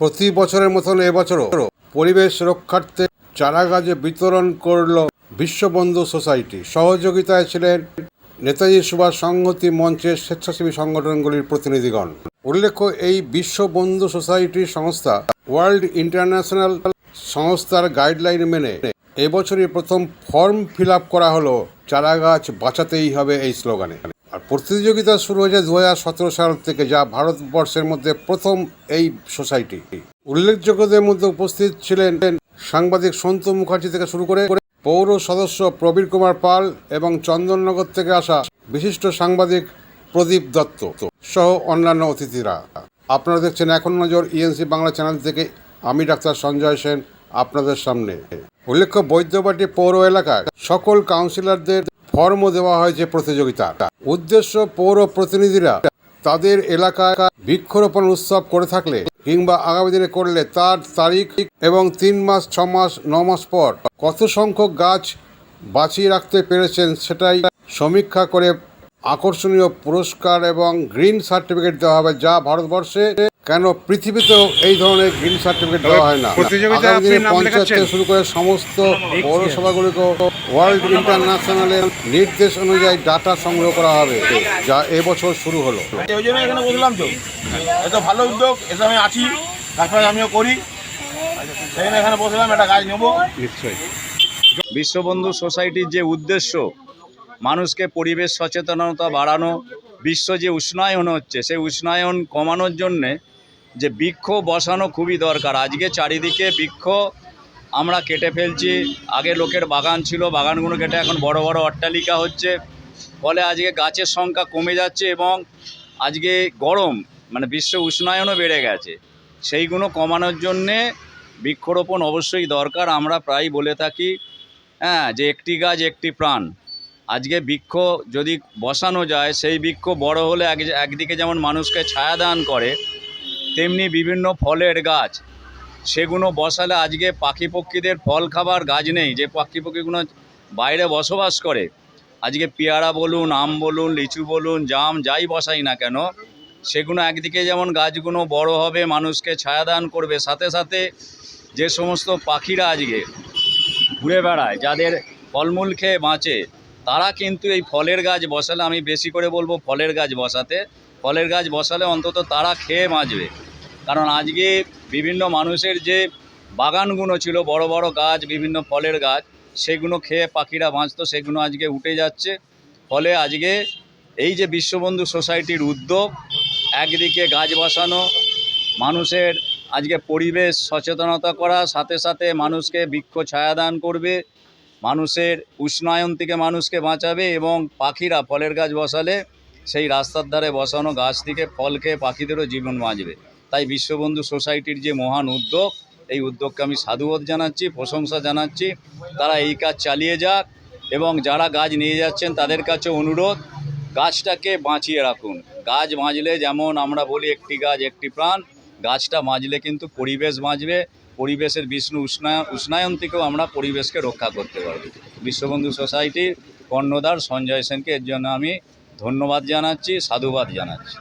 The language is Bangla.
প্রতি বছরের মতন এবছরও পরিবেশ রক্ষার্থে চারা গাছ বিতরণ করল বিশ্ববন্ধু সোসাইটি। সহযোগিতায় ছিলেন নেতাজি সুভাষ সংহতি মঞ্চের স্বেচ্ছাসেবী সংগঠনগুলির প্রতিনিধিগণ। উল্লেখ্য, এই বিশ্ববন্ধু সোসাইটির সংস্থা ওয়ার্ল্ড ইন্টারন্যাশনাল সংস্থার গাইডলাইন মেনে এবছরই প্রথম ফর্ম ফিল করা হলো চারা গাছ বাঁচাতেই হবে এই স্লোগানে। আর প্রতিযোগিতা শুরু হয়েছে দু হাজার সতেরো সাল থেকে, যা ভারতবর্ষের মধ্যে প্রথম এই সোসাইটি। উল্লেখযোগ্যদের মধ্যে উপস্থিত ছিলেন সাংবাদিক সন্তু মুখার্জি থেকে শুরু করে পৌর সদস্য প্রবীর কুমার পাল এবং চন্দননগর থেকে আসা বিশিষ্ট সাংবাদিক প্রদীপ দত্ত সহ অন্যান্য অতিথিরা। আপনারা দেখছেন এখন নজর ইএনসি বাংলা চ্যানেল থেকে। আমি ডাক্তার সঞ্জয় সেন, আপনাদের সামনে। উল্লেখ্য, বৈদ্যবাটি পৌর এলাকায় সকল কাউন্সিলরদের ফর্মও দেওয়া হয়েছে প্রতিযোগিতা উদ্দেশ্য পৌর প্রতিনিধিরা তাদের এলাকায় বৃক্ষরোপণ উৎসব করে থাকলে কিংবা আগামী দিনে করলে তার তারিখ এবং তিন মাস, ছ মাস, ন মাস পর কত সংখ্যক গাছ বাঁচিয়ে রাখতে পেরেছেন সেটাই সমীক্ষা করে আকর্ষণীয় পুরস্কার এবং গ্রিন সার্টিফিকেট দেওয়া হবে যা ভারতবর্ষে কেন পৃথিবীতেও এই ধরনের গ্রিন সার্টিফিকেট দেওয়া হয় না? পঞ্চায়েত থেকে শুরু করে সমস্ত পৌরসভাগুলিকে ওয়ার্ল্ড ইন্টারন্যাশনালের নির্দেশ অনুযায়ী ডাটা সংগ্রহ করা হবে যা এবছর শুরু হলো। ওই জন্য এখানে বসলাম তো এটা ভালো উদ্যোগ এসে আমি আছি তারপরে আমিও করি। জন্য এখানে বসলাম একটা গাছ নেব। নিশ্চয়ই। বিশ্ববন্ধু সোসাইটির যে উদ্দেশ্য মানুষকে পরিবেশ সচেতনতা বাড়ানো বিশ্ব যে উষ্ণায়ন হচ্ছে সেই উষ্ণায়ন কমানোর জন্যে যে বৃক্ষ বসানো খুবই দরকার। আজকে চারিদিকে বৃক্ষ আমরা কেটে ফেলছি। আগে লোকের বাগান ছিল, বাগানগুলো কেটে এখন বড় বড় অট্টালিকা হচ্ছে। ফলে আজকে গাছের সংখ্যা কমে যাচ্ছে এবং আজকে গরম মানে বিশ্ব উষ্ণায়নও বেড়ে গেছে। সেইগুলো কমানোর জন্যে বৃক্ষরোপণ অবশ্যই দরকার, আমরা প্রায় বলে থাকি হ্যাঁ যে একটি গাছ একটি প্রাণ। আজকে বৃক্ষ যদি বসানো যায়, সেই বৃক্ষ বড় হলে এক, একদিকে যেমন মানুষকে ছায়া দান করে তেমনি বিভিন্ন ফলের গাছ। সেগুলো বসালে আজকে পাখি পক্ষীদের ফল খাবার গাছ নেই। যে পাখি পক্ষীগুলো বাইরে বসবাস করে, আজকে পেয়ারা বলুন, আম বলুন, লিচু বলুন, জাম যাই বসাই না কেন সেগুলো একদিকে যেমন গাছগুলো বড় হবে, মানুষকে ছায়াদান করবে, সাথে সাথে যে সমস্ত পাখিরা আজকে ঘুরে বেড়ায়, যাদের ফলমূল খেয়ে বাঁচে, তারা কিন্তু এই ফলের গাছ বসালে, আমি বেশি করে বলব ফলের গাছ বসাতে ফলের গাছ বসালে অন্তত তারা খেয়ে বাঁচবে। কারণ আজকে বিভিন্ন মানুষের যে বাগানগুলো ছিল, বড় বড় গাছ, বিভিন্ন ফলের গাছ, সেগুলো খেয়ে পাখিরা বাঁচতো, সেগুলো আজকে উঠে যাচ্ছে। ফলে আজকে এই যে বিশ্ববন্ধু সোসাইটির উদ্যোগ, একদিকে গাছ বসানো, মানুষের আজকে পরিবেশ সচেতনতা করা, সাথে সাথে মানুষকে বৃক্ষ ছায়াদান করবে, মানুষের উষ্ণায়ন থেকে মানুষকে বাঁচাবে এবং পাখিরা ফলের গাছ বসালে সেই রাস্তার ধারে বসানো গাছ থেকে ফল খেয়ে পাখিদেরও জীবন বাঁচবে। তাই বিশ্ববন্ধু সোসাইটির যে মহান উদ্যোগ, এই উদ্যোগকে আমি সাধুবোধ জানাচ্ছি, প্রশংসা জানাচ্ছি। তারা এই কাজ চালিয়ে যাক এবং যারা গাছ নিয়ে যাচ্ছেন তাদের কাছে অনুরোধ, গাছটাকে বাঁচিয়ে রাখুন। গাছ বাঁচলে যেমন আমরা বলি একটি গাছ একটি প্রাণ, গাছটা বাঁচলে কিন্তু পরিবেশ বাঁচবে। পরিবেশের বিষ্ণু উষ্ণায়ন উষ্ণায়ন থেকেও আমরা পরিবেশকে রক্ষা করতে পারব। বিশ্ববন্ধু সোসাইটির কর্ণধার সঞ্জয় সেনকে এর জন্য আমি ধন্যবাদ জানাচ্ছি সাধুবাদ জানাচ্ছি।